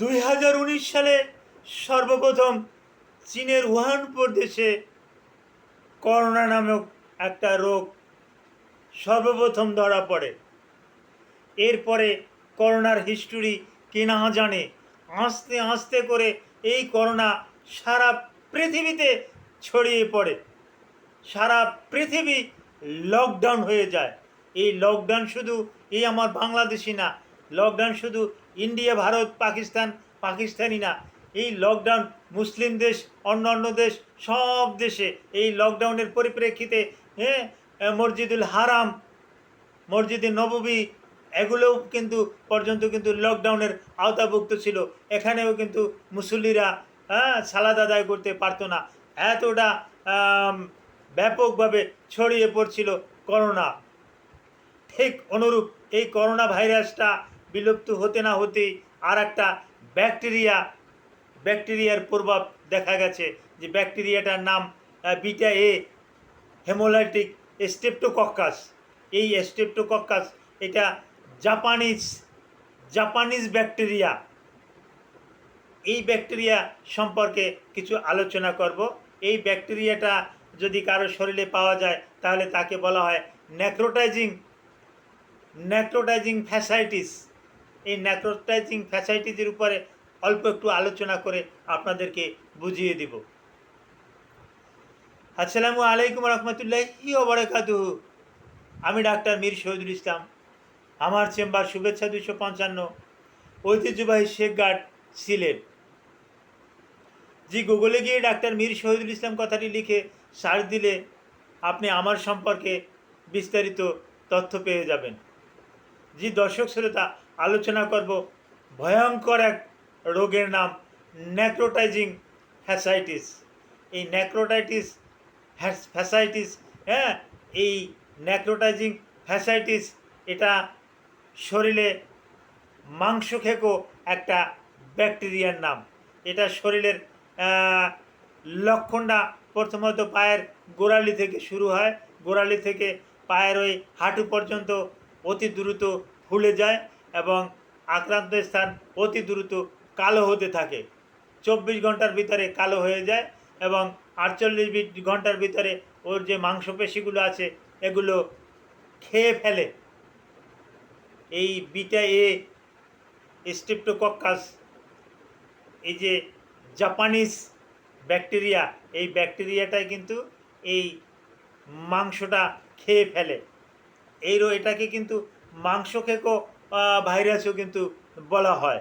দুই হাজার উনিশ সালে সর্বপ্রথম চীনের উহান প্রদেশে করোনা নামক একটা রোগ সর্বপ্রথম ধরা পড়ে। এরপরে করোনার হিস্টোরি কে না জানে, আস্তে আস্তে করে এই করোনা সারা পৃথিবীতে ছড়িয়ে পড়ে। সারা পৃথিবী লকডাউন হয়ে যায়। এই লকডাউন শুধু এই আমার বাংলাদেশি না লকডাউন শুধু ইন্ডিয়া, ভারত, পাকিস্তান, পাকিস্তানি না, এই লকডাউন মুসলিম দেশ অন্য অন্য দেশ, সব দেশে এই লকডাউনের পরিপ্রেক্ষিতে হ্যাঁ মসজিদুল হারাম, মসজিদে নববী, এগুলোও কিন্তু পর্যন্ত কিন্তু লকডাউনের আওতাভুক্ত ছিল। এখানেও কিন্তু মুসল্লিরা হ্যাঁ সালাদ আদায় করতে পারতো না। এতটা ব্যাপকভাবে ছড়িয়ে পড়ছিল করোনা। ঠিক অনুরূপ এই করোনা ভাইরাসটা বিলুপ্ত হতে না হতেই আর একটা ব্যাকটেরিয়া, ব্যাকটেরিয়ার প্রভাব দেখা গেছে। যে ব্যাকটেরিয়াটার নাম বিটা এ হেমোলাইটিক স্টেপটোকক্কাস এই স্টেপটোকক্কাস এটা জাপানিজ জাপানিজ ব্যাকটেরিয়া। এই ব্যাকটেরিয়া সম্পর্কে কিছু আলোচনা করব। এই ব্যাকটেরিয়াটা যদি কারও শরীরে পাওয়া যায়, তাহলে তাকে বলা হয় ন্যাক্রোটাইজিং ন্যাক্রোটাইজিং ফ্যাসাইটিস। এই ন্যাক্রোটাইজিং ফ্যাসাইটিসের উপরে অল্প একটু আলোচনা করে আপনাদেরকে বুঝিয়ে দিব। আসসালামু আলাইকুম রহমতুল্লাহি ওবরাকাতুহু আমি ডাক্তার মীর শহীদুল ইসলাম। আমার চেম্বার শুভেচ্ছা দুশো পঞ্চান্ন। ঐতিহ্যবাহী শেখ গার্ড, সিলেট। জি, গুগলে গিয়ে ডাক্তার মীর শহীদুল ইসলাম কথাটি লিখে সার্চ দিলে আপনি আমার সম্পর্কে বিস্তারিত তথ্য পেয়ে যাবেন। জি দর্শক শ্রোতা, আলোচনা করব ভয়ঙ্কর এক রোগের নাম ন্যাক্রোটাইজিং ফ্যাসাইটিস এই ন্যাক্রোটাইটিস ফ্যাসাইটিস হ্যাঁ এই ন্যাক্রোটাইজিং ফ্যাসাইটিস এটা শরীরে মাংস খেকো একটা ব্যাকটেরিয়ার নাম। এটা শরীরের লক্ষণটা প্রথমত পায়ের গোড়ালি থেকে শুরু হয়। গোড়ালি থেকে পায়ের ওই হাঁটু পর্যন্ত অতি দ্রুত ফুলে যায় এবং আক্রান্ত স্থান অতি দ্রুত কালো হতে থাকে। চব্বিশ ঘণ্টার ভিতরে কালো হয়ে যায় এবং আটচল্লিশ ঘণ্টার ভিতরে ওর যে মাংসপেশিগুলো আছে, এগুলো খেয়ে ফেলে। এই বিটা এ স্টেপটোকক্কাস এই যে জাপানিজ ব্যাকটেরিয়া এই ব্যাকটেরিয়াটাই কিন্তু এই মাংসটা খেয়ে ফেলে। এই এটাকে কিন্তু মাংস খেকো ভাইরাসও কিন্তু বলা হয়।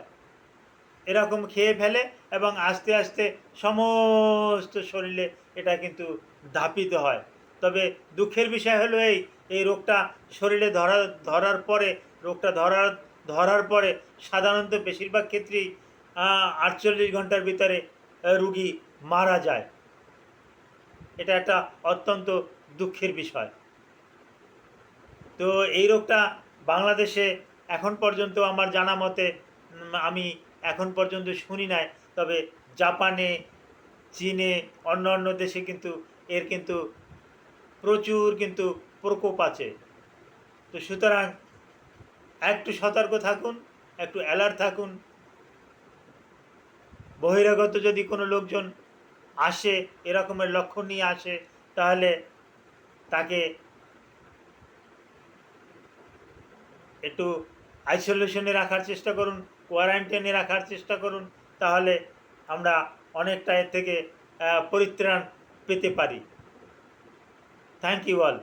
এরকম খেয়ে ফেলে এবং আস্তে আস্তে সমস্ত শরীরে এটা কিন্তু ধাপিত হয়। তবে দুঃখের বিষয় হলো এই এই রোগটা শরীরে ধরা, ধরার পরে, রোগটা ধরার ধরার পরে সাধারণত বেশিরভাগ ক্ষেত্রেই আটচল্লিশ ঘণ্টার ভিতরে রুগী মারা যায়। এটা একটা অত্যন্ত দুঃখের বিষয়। তো এই রোগটা বাংলাদেশে এখন পর্যন্ত আমার জানা মতে আমি এখন পর্যন্ত শুনি নাই, তবে জাপানে, চীনে, অন্য অন্য দেশে কিন্তু এর কিন্তু প্রচুর কিন্তু প্রকোপ আছে। তো সুতরাং একটু সতর্ক থাকুন, একটু অ্যালার্ট থাকুন। বহিরাগত যদি কোনো লোকজন আসে, এরকমের লক্ষণ নিয়ে আসে, তাহলে তাকে একটু আইসোলেশনে রাখার চেষ্টা করুন কোয়ারেন্টাইনে রাখার চেষ্টা করুন, তাহলে আমরা অনেকটা এর থেকে পরিত্রাণ পেতে পারি। Thank you all